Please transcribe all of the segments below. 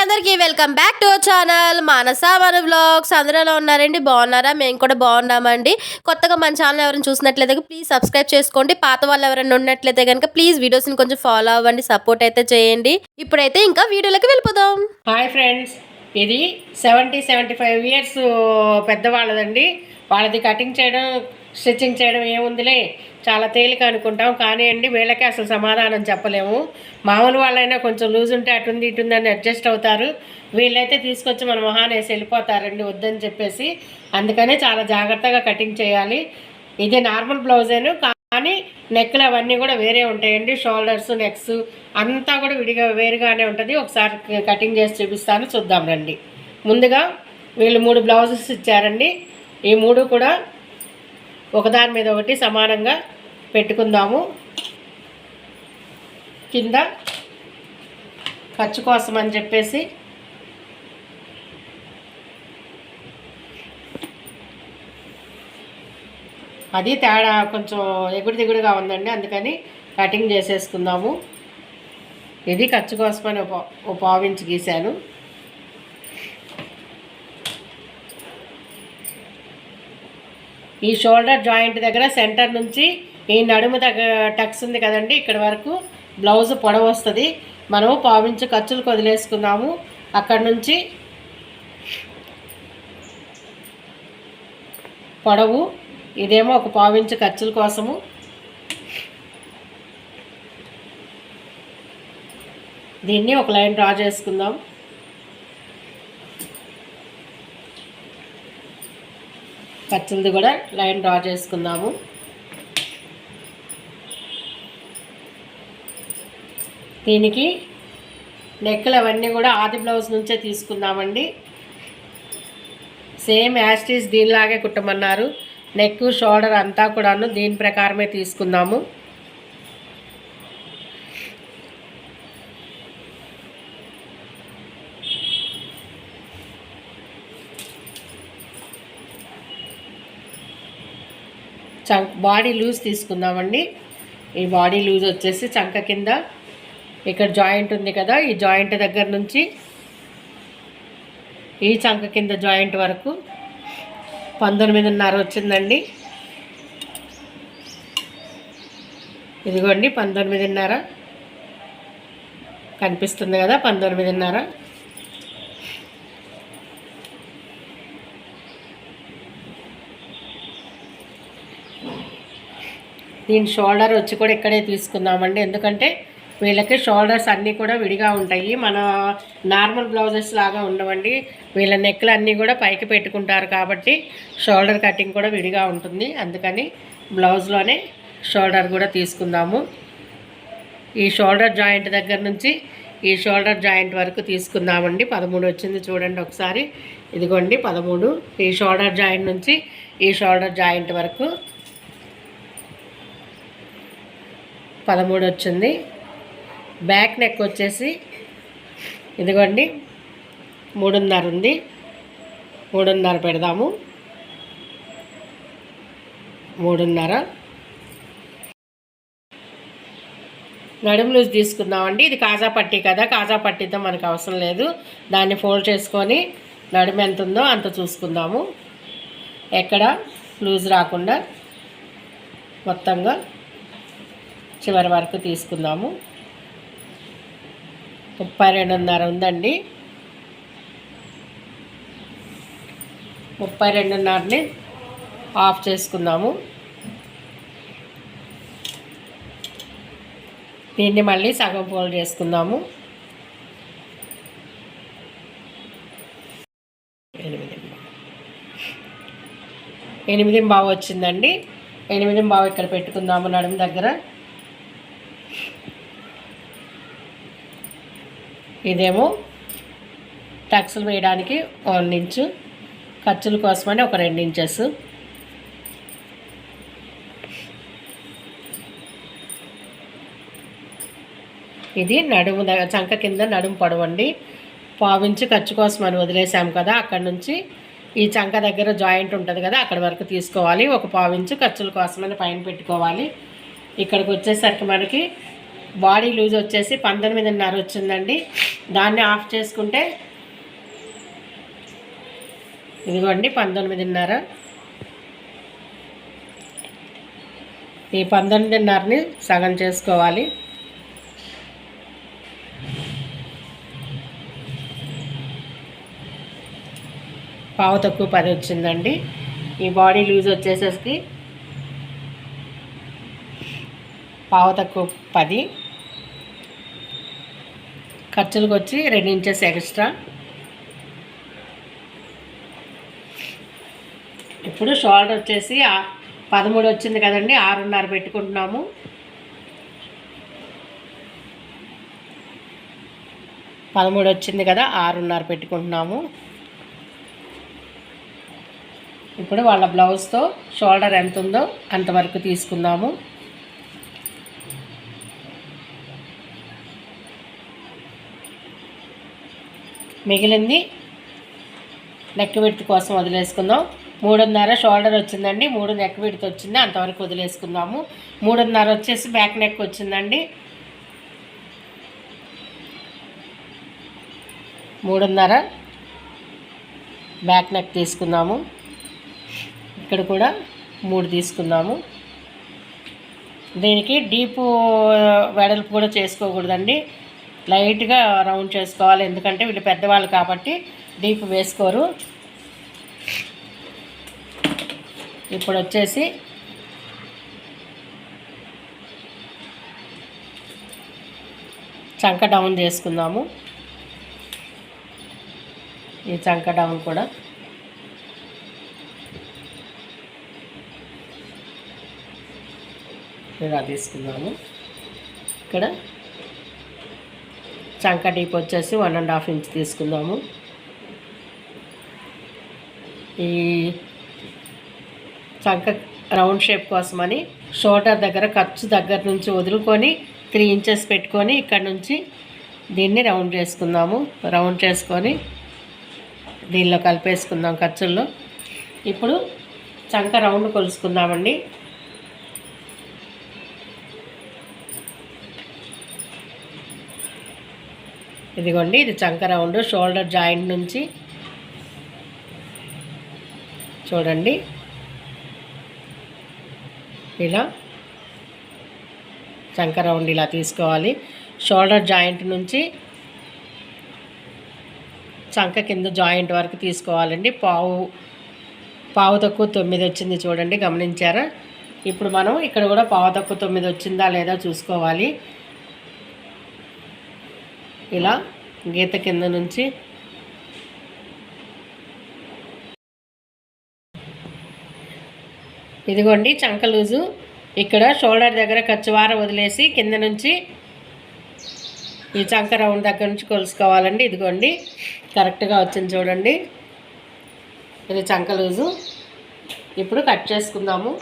అందరికీ welcome back to channel Manasa మన blogs అందరూ ఎలా ఉన్నారండి? బాగున్నారా? మేము కూడా బాగున్నామండి. కొత్తగా మన ఛానల్ ఎవరైనా చూసినట్లయితే ప్లీజ్ సబ్స్క్రైబ్ చేసుకోండి. పాత వాళ్ళు ఎవరైనా ఉన్నట్లయితే కనుక ప్లీజ్ వీడియోస్ని కొంచెం ఫాలో అవ్వండి సపోర్ట్ అయితే చేయండి. ఇప్పుడైతే ఇంకా వీడియోలోకి వెళ్ళిపోదాం. హాయ్ ఫ్రెండ్స్ ఇది సెవెంటీ సెవెంటీ ఫైవ్ ఇయర్స్ పెద్దవాళ్ళదండి. వాళ్ళది కటింగ్ చేయడం స్టిచ్చింగ్ చేయడం ఏముందిలే? చాలా తేలిక అనుకుంటాం. కానీ అండి వీళ్ళకి అసలు సమాధానం చెప్పలేము. మామూలు వాళ్ళైనా కొంచెం లూజ్ ఉంటే అటుంది ఇటుందని అడ్జస్ట్ అవుతారు. వీళ్ళైతే తీసుకొచ్చి మన మొహాన్ వేసి వెళ్ళిపోతారండి వద్దని చెప్పేసి. అందుకనే చాలా జాగ్రత్తగా కటింగ్ చేయాలి. ఇది నార్మల్ బ్లౌజేను కానీ నెక్లు అవన్నీ కూడా వేరే ఉంటాయండి. షోల్డర్స్ నెక్స్ అంతా కూడా విడిగా వేరుగానే ఉంటుంది. ఒకసారి కటింగ్ చేసి చూపిస్తాను చూద్దాం రండి. ముందుగా వీళ్ళు మూడు బ్లౌజెస్ ఇచ్చారండి. ఈ మూడు కూడా ఒకదాని మీద ఒకటి సమానంగా పెట్టుకుందాము. కింద ఖర్చు కోసం అని చెప్పేసి అది తేడా కొంచెం ఎగుడు దిగుడుగా ఉందండి అందుకని కటింగ్ చేసేసుకుందాము. ఇది ఖర్చు కోసమని ఒక ఓ గీశాను. ఈ షోల్డర్ జాయింట్ దగ్గర సెంటర్ నుంచి ఈ నడుము దగ్గర టక్స్ ఉంది కదండి ఇక్కడ వరకు బ్లౌజ్ పొడవు వస్తుంది. మనము పావించు ఖర్చులు వదిలేసుకున్నాము. అక్కడ నుంచి పొడవు ఇదేమో ఒక పావించు ఖర్చుల కోసము. దీన్ని ఒక లైన్ డ్రా చేసుకుందాం. ఖర్చులది కూడా లైన్ డ్రా చేసుకుందాము. దీనికి నెక్కులు అవన్నీ కూడా ఆది బ్లౌజ్ నుంచే తీసుకుందామండి. సేమ్ యాస్టీస్ దీనిలాగే కుట్టమన్నారు. నెక్ షోల్డర్ అంతా కూడాను దీని ప్రకారమే తీసుకుందాము. చంక్ బాడీ లూజ్ తీసుకుందామండి. ఈ బాడీ లూజ్ వచ్చేసి చంక కింద. ఇక్కడ జాయింట్ ఉంది కదా ఈ జాయింట్ దగ్గర నుంచి ఈ చంక కింద జాయింట్ వరకు పంతొమ్మిదిన్నర వచ్చిందండి. ఇదిగోండి పంతొమ్మిదిన్నర. కనిపిస్తుంది కదా పంతొమ్మిదిన్నర. దీని షోల్డర్ వచ్చి కూడా ఇక్కడే తీసుకుందామండి. ఎందుకంటే వీళ్ళకి షోల్డర్స్ అన్నీ కూడా విడిగా ఉంటాయి. మన నార్మల్ బ్లౌజెస్ లాగా ఉండవండి. వీళ్ళ నెక్లు అన్నీ కూడా పైకి పెట్టుకుంటారు కాబట్టి షోల్డర్ కటింగ్ కూడా విడిగా ఉంటుంది. అందుకని బ్లౌజ్లోనే షోల్డర్ కూడా తీసుకుందాము. ఈ షోల్డర్ జాయింట్ దగ్గర నుంచి ఈ షోల్డర్ జాయింట్ వరకు తీసుకుందామండి. పదమూడు వచ్చింది చూడండి ఒకసారి. ఇదిగోండి పదమూడు. ఈ షోల్డర్ జాయింట్ నుంచి ఈ షోల్డర్ జాయింట్ వరకు పదమూడు వచ్చింది. బ్యాక్ నెక్ వచ్చేసి ఇదిగోండి మూడున్నర ఉంది. మూడున్నర పెడదాము. మూడున్నర. నడుము లూజ్ తీసుకుందామండి. ఇది కాజా పట్టి కదా కాజా పట్టితో మనకు అవసరం లేదు. దాన్ని ఫోల్డ్ చేసుకొని నడుము ఎంత ఉందో అంత చూసుకుందాము. ఎక్కడ లూజ్ రాకుండా మొత్తంగా చివరి వరకు తీసుకుందాము. ముప్పై రెండున్నర ఉందండి. ముప్పై రెండున్నరని ఆఫ్ చేసుకుందాము. దీన్ని మళ్ళీ సగం ఫోల్డ్ చేసుకుందాము. ఎనిమిది ఎనిమిది బావ వచ్చిందండి. ఎనిమిది బావు ఇక్కడ పెట్టుకుందాము నడుము దగ్గర. ఇదేమో టక్స్లు వేయడానికి వన్ ఇంచు ఖర్చుల కోసమని ఒక రెండు ఇంచెస్ ఇది నడుము దగ్గర చంక కింద నడుము పొడవండి పావించి ఖర్చు కోసం అని వదిలేసాం కదా అక్కడ నుంచి ఈ చంక దగ్గర జాయింట్ ఉంటుంది కదా అక్కడ వరకు తీసుకోవాలి. ఒక పావించి ఖర్చుల కోసమని పైన పెట్టుకోవాలి. ఇక్కడికి వచ్చేసరికి మనకి బాడీ లూజ్ వచ్చేసి పంతొమ్మిదిన్నర వచ్చిందండి. దాన్ని ఆఫ్ చేసుకుంటే ఇదిగోండి పంతొమ్మిదిన్నర. ఈ పంతొమ్మిదిన్నరని సగం చేసుకోవాలి. పావు తక్కువ పది వచ్చిందండి. ఈ బాడీ లూజ్ వచ్చేసేసి పావు తక్కువ పది. ఖర్చులకు వచ్చి రెండు ఇంచెస్ ఎక్స్ట్రా. ఇప్పుడు షోల్డర్ వచ్చేసి పదమూడు వచ్చింది కదండి ఆరున్నర పెట్టుకుంటున్నాము. పదమూడు వచ్చింది కదా ఆరున్నర పెట్టుకుంటున్నాము. ఇప్పుడు వాళ్ళ బ్లౌజ్తో షోల్డర్ ఎంత ఉందో అంతవరకు తీసుకుందాము. మిగిలింది నెక్ విడ్త్ కోసం వదిలేసుకుందాం. మూడున్నర షోల్డర్ వచ్చిందండి. మూడు నెక్ విడ్త్ వచ్చింది. అంతవరకు వదిలేసుకుందాము. మూడున్నర వచ్చేసి బ్యాక్ నెక్ వచ్చిందండి. మూడున్నర బ్యాక్ నెక్ తీసుకుందాము. ఇక్కడ కూడా మూడు తీసుకుందాము. దీనికి డీప్ uh, వెడల్పు కూడా చేసుకోకూడదండి. లైట్గా రౌండ్ చేసుకోవాలి. ఎందుకంటే వీళ్ళు పెద్దవాళ్ళు కాబట్టి డీప్ వేసుకోరు. ఇప్పుడు వచ్చేసి చంక డౌన్ చేసుకుందాము. ఈ చంక డౌన్ కూడా. ఇలా తీసుకుందాము. ఇక్కడ చంక డీప్ వచ్చేసి వన్ అండ్ హాఫ్ ఇంచ్ తీసుకుందాము. ఈ చంక రౌండ్ షేప్ కోసమని షోల్డర్ దగ్గర ఖర్చు దగ్గర నుంచి వదులుకొని త్రీ ఇంచెస్ పెట్టుకొని ఇక్కడ నుంచి దీన్ని రౌండ్ చేసుకుందాము. రౌండ్ చేసుకొని దీనిలో కలిపేసుకుందాం ఖర్చుల్లో. ఇప్పుడు చంక రౌండ్ కొలుసుకుందామండి. ఇదిగోండి ఇది చంక రౌండ్ షోల్డర్ జాయింట్ నుంచి. చూడండి. ఇలా చంక రౌండ్ ఇలా తీసుకోవాలి. షోల్డర్ జాయింట్ నుంచి చంక కింద జాయింట్ వరకు తీసుకోవాలండి. పావు పావు తక్కువ తొమ్మిది వచ్చింది చూడండి గమనించారా? ఇప్పుడు మనం ఇక్కడ కూడా పావు తక్కువ తొమ్మిది వచ్చిందా లేదా చూసుకోవాలి. ఇలా గీత కింద నుంచి ఇదిగోండి చంక లూజు. ఇక్కడ షోల్డర్ దగ్గర కచ్చువార వదిలేసి కింద నుంచి ఈ చంక రౌండ్ దగ్గర నుంచి కొలుసుకోవాలండి. ఇదిగోండి కరెక్ట్గా వచ్చింది చూడండి. ఇది చంక లూజు. ఇప్పుడు కట్ చేసుకుందాము.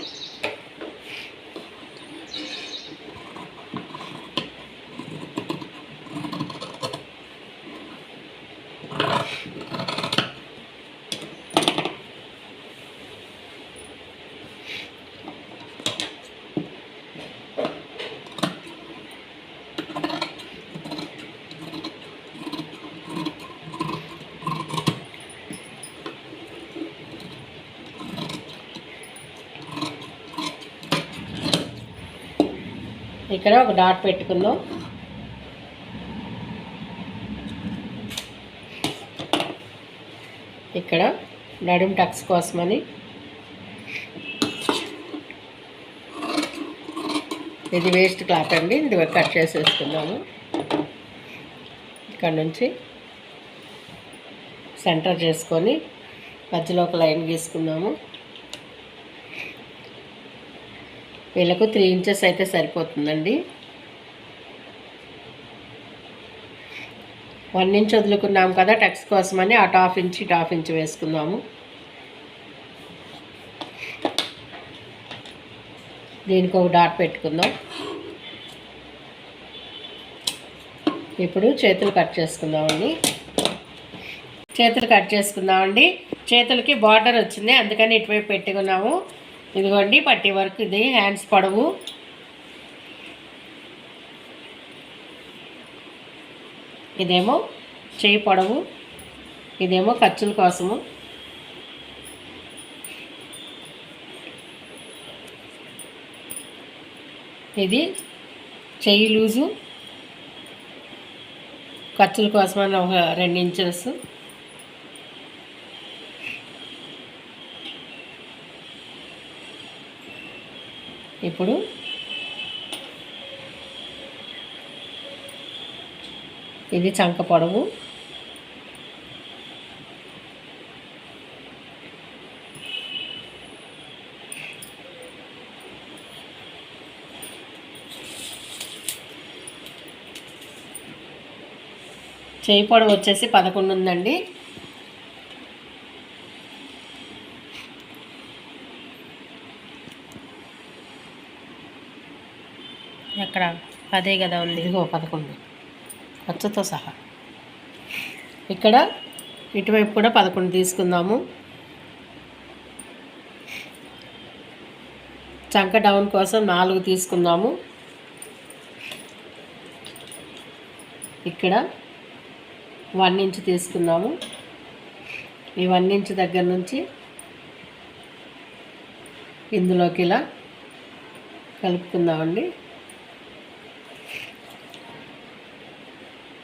ఇక్కడ ఒక డాట్ పెట్టుకుందాం. ఇక్కడ నడుం టక్స్ కోసమని. ఇది వేస్ట్ క్లాత్ అండి. ఇది కట్ చేసేసుకుందాము. ఇక్కడ నుంచి సెంటర్ చేసుకొని మధ్యలో ఒక లైన్ గీసుకుందాము. వీళ్ళకు త్రీ ఇంచెస్ అయితే సరిపోతుందండి. వన్ ఇంచ్ వదులుకున్నాం కదా టక్స్ కోసమని అటు హాఫ్ ఇంచ్ ఇటు హాఫ్ ఇంచ్ వేసుకుందాము. దీనికి ఒక డాట్ పెట్టుకుందాం. ఇప్పుడు చేతులు కట్ చేసుకుందామండి. చేతులు కట్ చేసుకుందామండి. చేతులకి బార్డర్ వచ్చింది అందుకని ఇటువైపు పెట్టుకున్నాము. ఇదిగోండి పట్టి వర్క్ ఇది హ్యాండ్స్ పొడవు. ఇదేమో చేయి పొడవు ఇదేమో ఖర్చుల కోసము. ఇది చెయ్యి లూజు ఖర్చుల కోసమని ఒక రెండు ఇంచెస్. ఇప్పుడు ఇది చంక పొడవు. చేయి పొడవు వచ్చేసి పదకొండు ఉందండి. అక్కడ అదే కదా ఉంది. ఇదిగో పదకొండు. ఖర్చుతో సహా. ఇక్కడ ఇటువైపు కూడా పదకొండు తీసుకుందాము. చంక డౌన్ కోసం నాలుగు తీసుకుందాము. ఇక్కడ వన్ ఇంచ్ తీసుకుందాము. ఈ వన్ ఇంచ్ దగ్గర నుంచి ఇందులోకి ఇలా కలుపుకుందామండి.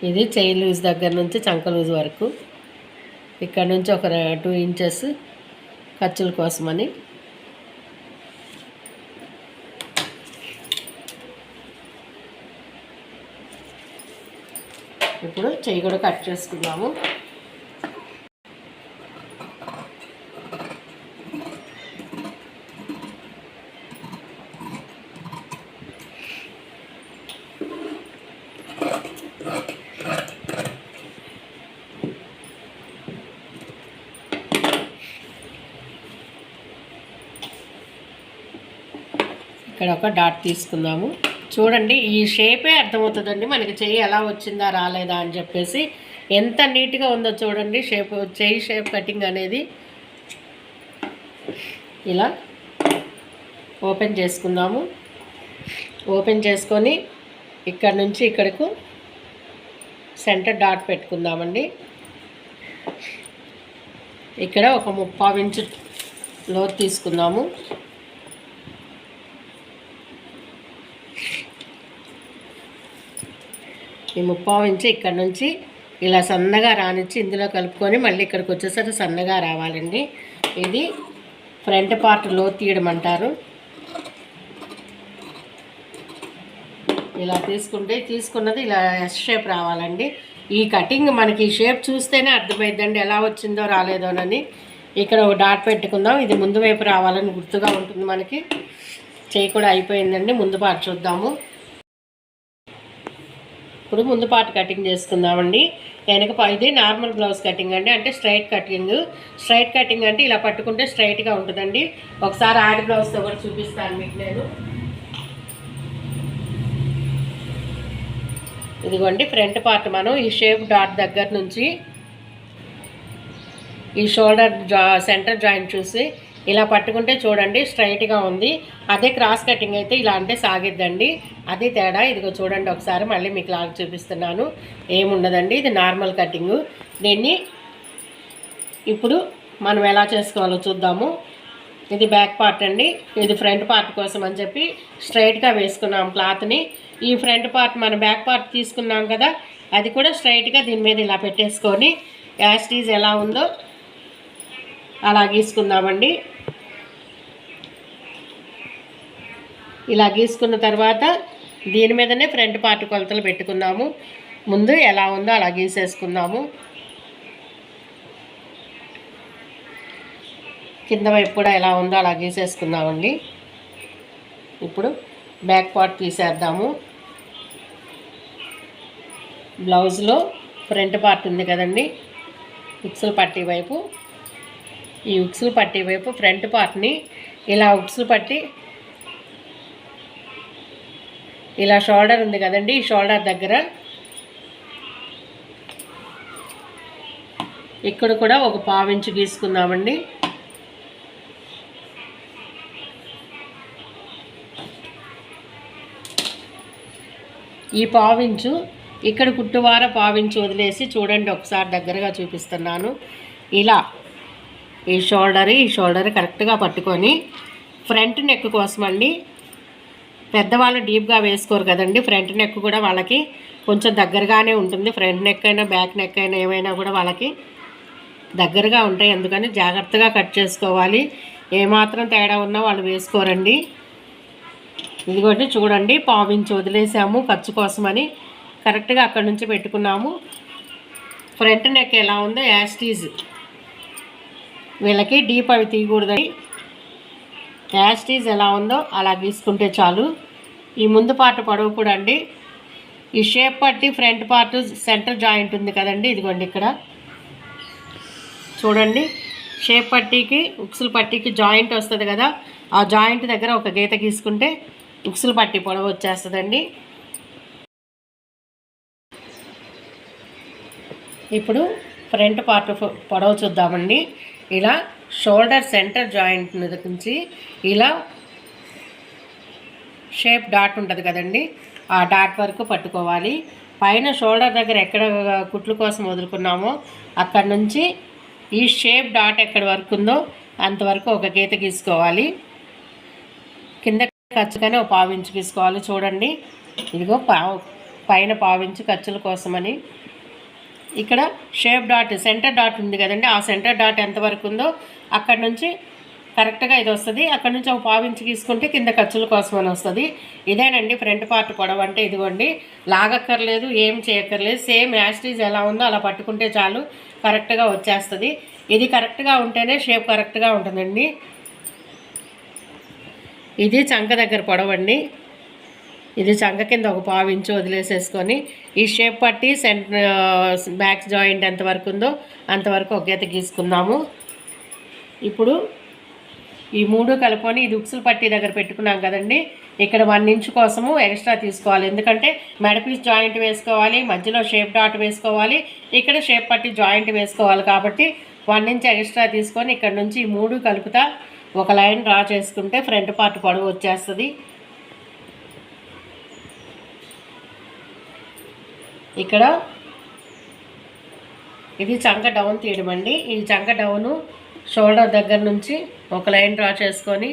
ఇది చైన్ లూజ్ దగ్గర నుంచి చంక లూజ్ వరకు. ఇక్కడ నుంచి ఒక టూ ఇంచెస్ ఖర్చుల కోసమని. ఇప్పుడు చెయ్యి కూడా కట్ చేసుకున్నాము ఇక్కడ ఒక డాట్ తీసుకుందాము. చూడండి ఈ షేపే అర్థమవుతుందండి. మనకి చెయ్యి ఎలా వచ్చిందా రాలేదా అని చెప్పేసి ఎంత నీట్గా ఉందో చూడండి. షేప్ చెయ్యి షేప్ కటింగ్ అనేది ఇలా ఓపెన్ చేసుకుందాము. ఓపెన్ చేసుకొని ఇక్కడ నుంచి ఇక్కడకు సెంటర్ డాట్ పెట్టుకుందామండి. ఇక్కడ ఒక ముప్పావు ఇంచు లోతు తీసుకుందాము. ఈ ముప్పావు ఇంచి ఇక్కడ నుంచి ఇలా సన్నగా రానిచ్చి ఇందులో కలుపుకొని మళ్ళీ ఇక్కడికి వచ్చేసరికి సన్నగా రావాలండి. ఇది ఫ్రంట్ పార్ట్లో తీయడం అంటారు. ఇలా తీసుకుంటే తీసుకున్నది ఇలా ఎస్ షేప్ రావాలండి. ఈ కటింగ్ మనకి షేప్ చూస్తేనే అర్థమైందండి ఎలా వచ్చిందో రాలేదోనని. ఇక్కడ ఒక డాట్ పెట్టుకుందాం. ఇది ముందు వైపు రావాలని గుర్తుగా ఉంటుంది మనకి. చేయి కూడా అయిపోయిందండి. ముందు పాటు చూద్దాము. ఇప్పుడు ముందు పార్ట్ కటింగ్ చేసుకుందామండి. వెనక ఇది నార్మల్ బ్లౌజ్ కటింగ్ అండి. అంటే స్ట్రైట్ కటింగ్. స్ట్రైట్ కటింగ్ అంటే ఇలా పట్టుకుంటే స్ట్రైట్గా ఉంటుందండి. ఒకసారి ఆడి బ్లౌజ్తో కూడా చూపిస్తాను మీకు నేను. ఇదిగోండి ఫ్రంట్ పార్ట్ మనం ఈ షేప్ డాట్ దగ్గర నుంచి ఈ షోల్డర్ జా సెంటర్ జాయింట్ చూసి ఇలా పట్టుకుంటే చూడండి స్ట్రైట్గా ఉంది. అదే క్రాస్ కటింగ్ అయితే ఇలా అంటే సాగిద్దండి. అది తేడా ఇదిగో చూడండి ఒకసారి మళ్ళీ మీకు లాగ్ చూపిస్తున్నాను. ఏముండదండి ఇది నార్మల్ కటింగు దీన్ని ఇప్పుడు మనం ఎలా చేసుకోవాలో చూద్దాము. ఇది బ్యాక్ పార్ట్ అండి. ఇది ఫ్రంట్ పార్ట్ కోసం అని చెప్పి స్ట్రైట్గా వేసుకున్నాం క్లాత్ని ఈ ఫ్రంట్ పార్ట్ మన బ్యాక్ పార్ట్ తీసుకున్నాం కదా అది కూడా స్ట్రైట్గా దీని మీద ఇలా పెట్టేసుకొని యాస్టీజ్ ఎలా ఉందో అలా గీసుకుందామండి. ఇలా గీసుకున్న తర్వాత దీని మీదనే ఫ్రంట్ పార్ట్ కొలతలు పెట్టుకున్నాము. ముందు ఎలా ఉందో అలా గీసేసుకుందాము. కింద వైపు కూడా ఎలా ఉందో అలా గీసేసుకుందామండి. ఇప్పుడు బ్యాక్ పార్ట్ తీసేద్దాము. బ్లౌజ్లో ఫ్రంట్ పార్ట్ ఉంది కదండి. పిక్సల్ పట్టీ వైపు. ఈ ఉక్సులు పట్టే వైపు ఫ్రంట్ పార్ట్ని ఇలా ఉక్సులు పట్టి ఇలా షోల్డర్ ఉంది కదండి ఈ షోల్డర్ దగ్గర ఇక్కడ కూడా ఒక పావించు గీసుకుందామండి. ఈ పావించు ఇక్కడ కుట్టువార పావించి వదిలేసి చూడండి ఒకసారి దగ్గరగా చూపిస్తున్నాను. ఇలా ఈ షోల్డర్ ఈ షోల్డర్ కరెక్ట్గా పట్టుకొని ఫ్రంట్ నెక్ కోసం అండి. పెద్దవాళ్ళు డీప్గా వేసుకోరు కదండి. ఫ్రంట్ నెక్ కూడా వాళ్ళకి కొంచెం దగ్గరగానే ఉంటుంది. ఫ్రంట్ నెక్ అయినా బ్యాక్ నెక్ అయినా ఏమైనా కూడా వాళ్ళకి దగ్గరగా ఉంటాయి. అందుకని జాగ్రత్తగా కట్ చేసుకోవాలి. ఏమాత్రం తేడా ఉన్నా వాళ్ళు వేసుకోరండి. ఇదిగోటి చూడండి. పావించి వదిలేసాము. ఖర్చు కోసమని కరెక్ట్గా అక్కడ నుంచి పెట్టుకున్నాము. ఫ్రంట్ నెక్ ఎలా ఉందో యాస్టీజ్ వీళ్ళకి డీప్ అవి తీయకూడదని యాస్టీజ్ ఎలా ఉందో అలా గీసుకుంటే చాలు. ఈ ముందు పార్ట్ పొడవు కూడా అండి. ఈ షేప్ పట్టి ఫ్రంట్ పార్ట్ సెంటర్ జాయింట్ ఉంది కదండి ఇదిగోండి ఇక్కడ. చూడండి షేప్ పట్టీకి ఉక్సుల పట్టీకి జాయింట్ వస్తుంది కదా ఆ జాయింట్ దగ్గర ఒక గీత గీసుకుంటే ఉక్సుల పట్టి పొడవు వచ్చేస్తుందండి. ఇప్పుడు ఫ్రంట్ పార్ట్ పొడవు చూద్దామండి. ఇలా షోల్డర్ సెంటర్ జాయింట్ నుంచి ఇలా షేప్ డాట్ ఉంటుంది కదండి ఆ డాట్ వరకు పట్టుకోవాలి. పైన షోల్డర్ దగ్గర ఎక్కడ కుట్లు కోసం వదులుకున్నామో అక్కడ నుంచి ఈ షేప్ డాట్ ఎక్కడ వరకు ఉందో అంతవరకు ఒక గీత గీసుకోవాలి. కింద ఖర్చుగానే ఒక పావించి గీసుకోవాలి. చూడండి ఇదిగో పావు పైన పావించు ఖర్చుల కోసమని ఇక్కడ షేప్ డాట్ సెంటర్ డాట్ ఉంది కదండి. ఆ సెంటర్ డాట్ ఎంతవరకు ఉందో అక్కడ నుంచి కరెక్ట్గా ఇది వస్తుంది. అక్కడ నుంచి ఒక పావించి తీసుకుంటే కింద ఖర్చుల కోసం అని వస్తుంది. ఇదేనండి ఫ్రంట్ పార్ట్ పొడవు అంటే ఇదిగోండి. లాగక్కర్లేదు ఏం చేయక్కర్లేదు. సేమ్ యాస్టీజ్ ఎలా ఉందో అలా పట్టుకుంటే చాలు కరెక్ట్గా వచ్చేస్తుంది. ఇది కరెక్ట్గా ఉంటేనే షేప్ కరెక్ట్గా ఉంటుందండి. ఇది చంక దగ్గర పొడవండి. ఇది చంక కింద ఒక పావు ఇంచు వదిలేసేసుకొని ఈ షేప్ పట్టి సెంట్ బ్యాక్ జాయింట్ ఎంతవరకు ఉందో అంతవరకు ఒక గీత గీసుకుందాము. ఇప్పుడు ఈ మూడు కలుపుకొని ఇది ఉక్సులు పట్టి దగ్గర పెట్టుకున్నాం కదండి. ఇక్కడ వన్ ఇంచ్ కోసము ఎక్స్ట్రా తీసుకోవాలి. ఎందుకంటే మెడపీస్ జాయింట్ వేసుకోవాలి మధ్యలో షేప్ డాట్ వేసుకోవాలి ఇక్కడ షేప్ పట్టి జాయింట్ వేసుకోవాలి కాబట్టి వన్ ఇంచ్ ఎక్స్ట్రా తీసుకొని ఇక్కడ నుంచి ఈ మూడు కలుపుతా ఒక లైన్ డ్రా చేసుకుంటే ఫ్రంట్ పార్ట్ పొడవు వచ్చేస్తుంది. ఇక్కడ ఇది చంక డౌన్ తీయడం అండి. ఈ చంక డౌను షోల్డర్ దగ్గర నుంచి ఒక లైన్ డ్రా చేసుకొని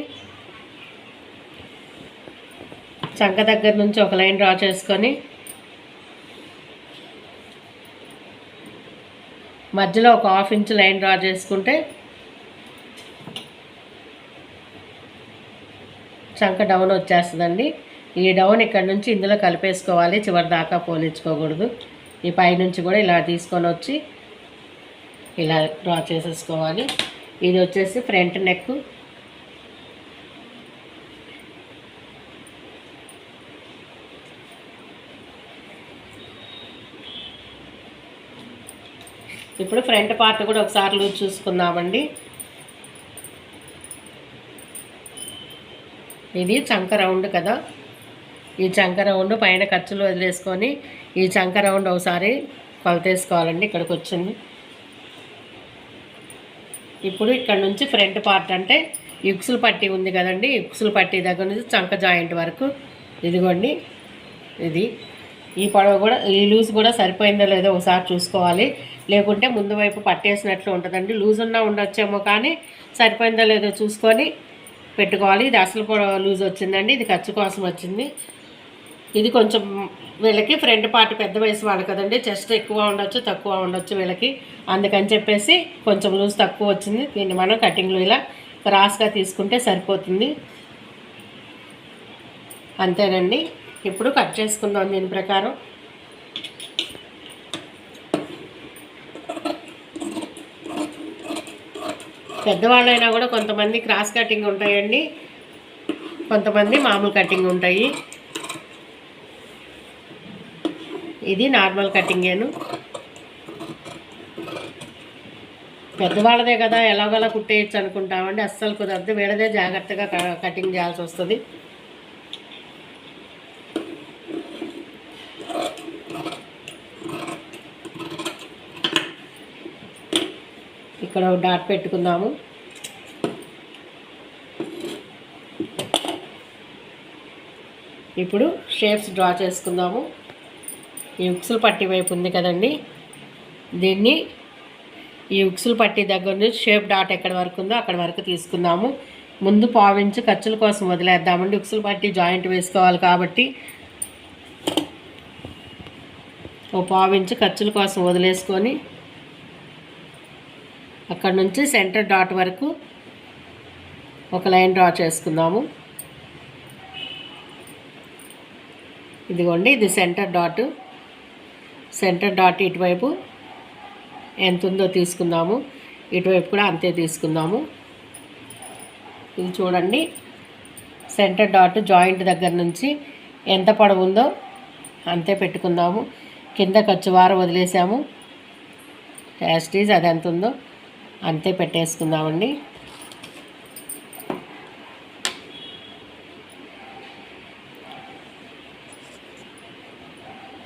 చంక దగ్గర నుంచి ఒక లైన్ డ్రా చేసుకొని మధ్యలో ఒక హాఫ్ ఇంచ్ లైన్ డ్రా చేసుకుంటే చంక డౌన్ వచ్చేస్తుందండి. ఈ డౌన్ ఇక్కడ నుంచి ఇందులో కలిపేసుకోవాలి చివరి దాకా పోలించుకోకూడదు ఈ పైనుంచి కూడా ఇలా తీసుకొని వచ్చి ఇలా డ్రా చేసేసుకోవాలి. ఇది వచ్చేసి ఫ్రంట్ నెక్ ఇప్పుడు ఫ్రంట్ పార్ట్ కూడా ఒకసారి లూజ్ చూసుకుందామండి. ఇది చంక రౌండ్ కదా. ఈ చంక రౌండ్ పైన ఖర్చులు వదిలేసుకొని ఈ చంక రౌండ్ ఒకసారి కొలతేసుకోవాలండి ఇక్కడికి వచ్చింది. ఇప్పుడు ఇక్కడ నుంచి ఫ్రంట్ పార్ట్ అంటే యుక్సుల పట్టి ఉంది కదండి యుక్సుల పట్టి దగ్గర నుంచి చంక జాయింట్ వరకు. ఇదిగోండి ఇది. ఈ పొడవు కూడా ఈ లూజ్ కూడా సరిపోయిందో లేదో ఒకసారి చూసుకోవాలి. లేకుంటే ముందు వైపు పట్టేసినట్లు ఉంటుందండి. లూజ్ ఉన్నా ఉండొచ్చేమో కానీ సరిపోయిందో లేదో చూసుకొని పెట్టుకోవాలి. ఇది అసలు లూజ్ వచ్చిందండి. ఇది ఖర్చు కోసం వచ్చింది. ఇది కొంచెం వీళ్ళకి ఫ్రంట్ పార్ట్ పెద్ద వయసు వాళ్ళు కదండి చెస్ట్ ఎక్కువ ఉండొచ్చు తక్కువ ఉండొచ్చు వీళ్ళకి. అందుకని చెప్పేసి కొంచెం లూజ్ తక్కువ వచ్చింది. దీన్ని మనం కటింగ్లో ఇలా క్రాస్గా తీసుకుంటే సరిపోతుంది. అంతేనండి. ఇప్పుడు కట్ చేసుకుందాం దీని ప్రకారం. పెద్దవాళ్ళైనా కూడా కొంతమంది క్రాస్ కటింగ్ ఉంటాయండి. కొంతమంది మామూలు కటింగ్ ఉంటాయి. ఇది నార్మల్ కటింగేను పెద్దవాళ్ళదే కదా ఎలాగోలా కుట్టేయచ్చు అనుకుంటామండి. అస్సలు కుదరదు. వీడదే జాగ్రత్తగా క- కటింగ్ చేయాల్సి వస్తుంది. ఇక్కడ డాట్ పెట్టుకుందాము. ఇప్పుడు షేప్స్ డ్రా చేసుకుందాము. ఈ ఉక్సులు పట్టి వైపు ఉంది కదండి. దీన్ని ఈ ఉక్సులు పట్టి దగ్గర నుంచి షేప్ డాట్ ఎక్కడ వరకు ఉందో అక్కడ వరకు తీసుకుందాము. ముందు పావించి ఖర్చుల కోసం వదిలేద్దామండి. ఉక్సులు పట్టి జాయింట్ వేసుకోవాలి కాబట్టి ఓ పావించి ఖర్చుల కోసం వదిలేసుకొని అక్కడ నుంచి సెంటర్ డాట్ వరకు ఒక లైన్ డ్రా చేసుకుందాము. ఇదిగోండి ఇది సెంటర్ డాట్. సెంటర్ డాట్ ఇటువైపు ఎంత ఉందో తీసుకుందాము. ఇటువైపు కూడా అంతే తీసుకుందాము. ఇది చూడండి. సెంటర్ డాట్ జాయింట్ దగ్గర నుంచి ఎంత పొడవు ఉందో అంతే పెట్టుకుందాము. కింద ఖర్చు వారం వదిలేసాము. యాస్టీజ్ అది ఎంత ఉందో అంతే పెట్టేసుకుందామండి.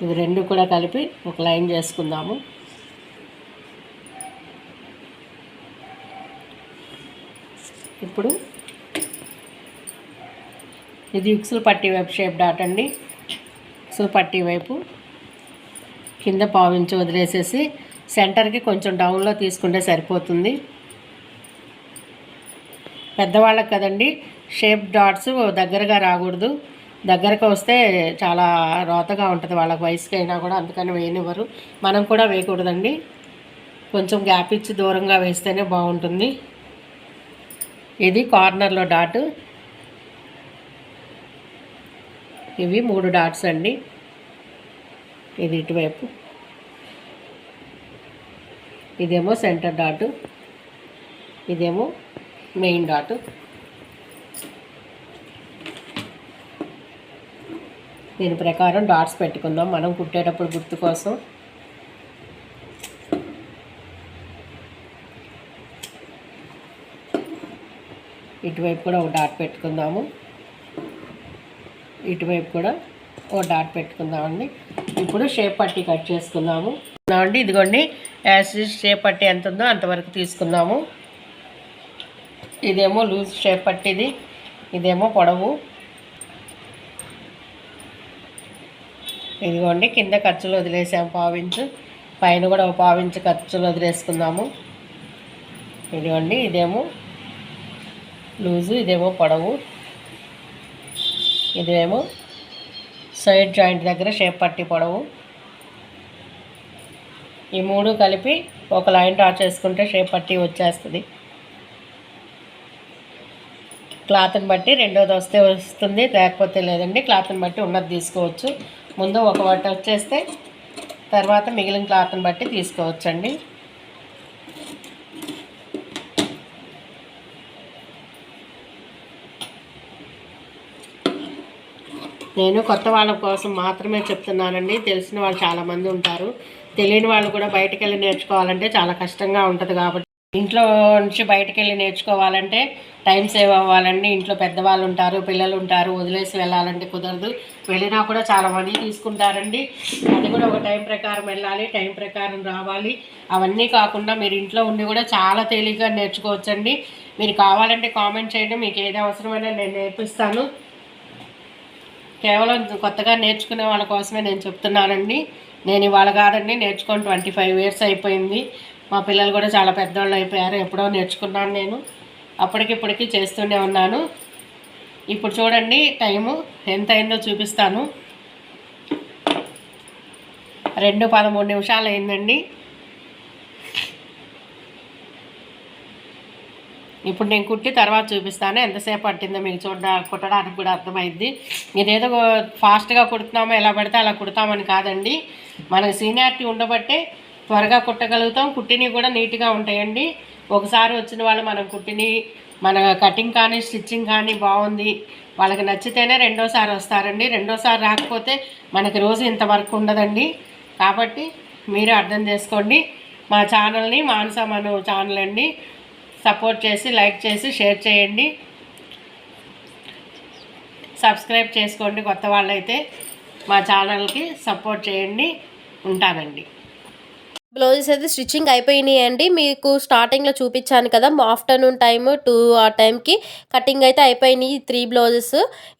ఇవి రెండు కూడా కలిపి ఒక లైన్ చేసుకుందాము. ఇప్పుడు ఇది ఉక్సులు పట్టి వైపు షేప్ డాట్ అండి. ఉక్సులు పట్టి వైపు కింద పావించి వదిలేసేసి సెంటర్కి కొంచెం డౌన్లో తీసుకుంటే సరిపోతుంది. పెద్దవాళ్ళకి కదండి షేప్ డాట్స్ దగ్గరగా రాకూడదు. దగ్గరకు వస్తే చాలా రోతగా ఉంటుంది. వాళ్ళకి వయసుకి అయినా కూడా అందుకని వేయనివ్వరు. మనం కూడా వేయకూడదండి. కొంచెం గ్యాప్ ఇచ్చి దూరంగా వేస్తేనే బాగుంటుంది. ఇది కార్నర్లో డాట్. ఇవి మూడు డాట్స్ అండి. ఇది ఇటువైపు. ఇదేమో సెంటర్ డాటు. ఇదేమో మెయిన్ డాటు. దీని ప్రకారం డాట్స్ పెట్టుకుందాం. మనం కుట్టేటప్పుడు గుర్తు కోసం. ఇటువైపు కూడా ఒక డాట్ పెట్టుకుందాము. ఇటువైపు కూడా ఓ డాట్ పెట్టుకుందామండి. ఇప్పుడు షేప్ పట్టి కట్ చేసుకుందాము. అండి ఇదిగోండి. యాసిడ్ షేప్ పట్టి ఎంత ఉందో అంతవరకు తీసుకుందాము. ఇదేమో లూజ్ షేప్ పట్టిది. ఇదేమో పొడవు. ఇదిగోండి కింద ఖర్చులు వదిలేసాము పావించు పైన కూడా ఒక పావించు ఖర్చులు వదిలేసుకుందాము. ఇదిగోండి ఇదేమో లూజు ఇదేమో పొడవు. ఇదేమో సైడ్ జాయింట్ దగ్గర షేప్ పట్టి పొడవు. ఈ మూడు కలిపి ఒక లైన్ డ్రా చేసుకుంటే షేప్ పట్టి వచ్చేస్తుంది. క్లాత్ని బట్టి రెండోది వస్తే వస్తుంది లేకపోతే లేదండి క్లాత్ని బట్టి ఉన్నది తీసుకోవచ్చు. ముందు ఒక బట్ట వచ్చేస్తే తర్వాత మిగిలిన క్లాత్ని బట్టి తీసుకోవచ్చండి. నేను కొత్త వాళ్ళ కోసం మాత్రమే చెప్తున్నానండి. తెలిసిన వాళ్ళు చాలామంది ఉంటారు. తెలియని వాళ్ళు కూడా బయటకు వెళ్ళి నేర్చుకోవాలంటే చాలా కష్టంగా ఉంటుంది కాబట్టి ఇంట్లో నుంచి బయటకు వెళ్ళి నేర్చుకోవాలంటే టైం సేవ్ అవ్వాలండి. ఇంట్లో పెద్దవాళ్ళు ఉంటారు పిల్లలు ఉంటారు వదిలేసి వెళ్ళాలంటే కుదరదు. వెళ్ళినా కూడా చాలా మనీ తీసుకుంటారండి. అది కూడా ఒక టైం ప్రకారం వెళ్ళాలి టైం ప్రకారం రావాలి. అవన్నీ కాకుండా మీరు ఇంట్లో ఉండి కూడా చాలా తేలిగ్గా నేర్చుకోవచ్చండి. మీరు కావాలంటే కామెంట్ చేయండి. మీకు ఏది అవసరమైనా నేను నేర్పిస్తాను. కేవలం కొత్తగా నేర్చుకునే వాళ్ళ కోసమే నేను చెప్తున్నానండి. నేను ఇవాళ కాదండి నేర్చుకొని ట్వంటీ ఫైవ్ ఇయర్స్ అయిపోయింది. మా పిల్లలు కూడా చాలా పెద్దవాళ్ళు అయిపోయారు. ఎప్పుడో నేర్చుకున్నాను నేను. అప్పటికిప్పటికి చేస్తూనే ఉన్నాను. ఇప్పుడు చూడండి టైము. ఎంత అయిందో చూపిస్తాను. రెండు పదమూడు నిమిషాలు అయిందండి. ఇప్పుడు నేను కుట్టి తర్వాత చూపిస్తాను. ఎంతసేపు పట్టిందో మీకు చూడ కుట్టడానికి కూడా అర్థమైంది ఇదేదో ఫాస్ట్గా కుడుతున్నామో ఎలా పడితే అలా కుడతామని కాదండి. మనకు సీనియారిటీ ఉండబట్టే త్వరగా కుట్టగలుగుతాం. కుట్టినవి కూడా నీట్గా ఉంటాయండి. ఒకసారి వచ్చిన వాళ్ళు మనం కుట్టిని మన కటింగ్ కానీ స్టిచ్చింగ్ కానీ బాగుంది. వాళ్ళకి నచ్చితేనే రెండోసారి వస్తారండి. రెండోసారి రాకపోతే మనకి రోజు ఇంతవరకు ఉండదండి. కాబట్టి మీరు అర్థం చేసుకోండి. మా ఛానల్ని మానసమను ఛానల్ అండి. సపోర్ట్ చేసి లైక్ చేసి షేర్ చేయండి. సబ్స్క్రైబ్ చేసుకోండి కొత్త వాళ్ళైతే. మా ఛానల్కి సపోర్ట్ చేయండి. ఉంటానండి. బ్లౌజెస్ అయితే స్టిచ్చింగ్ అయిపోయినాయి అండి. మీకు స్టార్టింగ్లో చూపించాను కదా ఆఫ్టర్నూన్ టైం టూ ఆ టైంకి కటింగ్ అయితే అయిపోయినాయి త్రీ బ్లౌజెస్.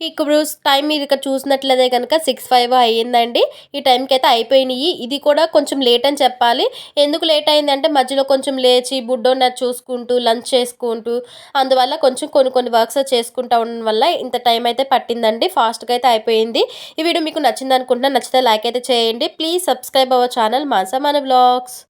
ఇప్పుడు టైం మీరు ఇక్కడ చూసినట్లయితే కనుక సిక్స్ ఫైవ్ అయ్యిందండి. ఈ టైంకి అయితే అయిపోయినాయి. ఇది కూడా కొంచెం లేట్ అని చెప్పాలి. ఎందుకు లేట్ అయిందంటే మధ్యలో కొంచెం లేచి బుడ్డోన్న చూసుకుంటూ లంచ్ చేసుకుంటూ అందువల్ల కొంచెం కొన్ని కొన్ని వర్క్స్ చేసుకుంటూ ఉండడం వల్ల ఇంత టైం అయితే పట్టిందండి. ఫాస్ట్గా అయితే అయిపోయింది. ఈ వీడియో మీకు నచ్చింది అనుకుంటున్నా నచ్చితే లైక్ అయితే చేయండి. ప్లీజ్ సబ్స్క్రైబ్ అవర్ ఛానల్ మాసా మన బ్లాగ్స్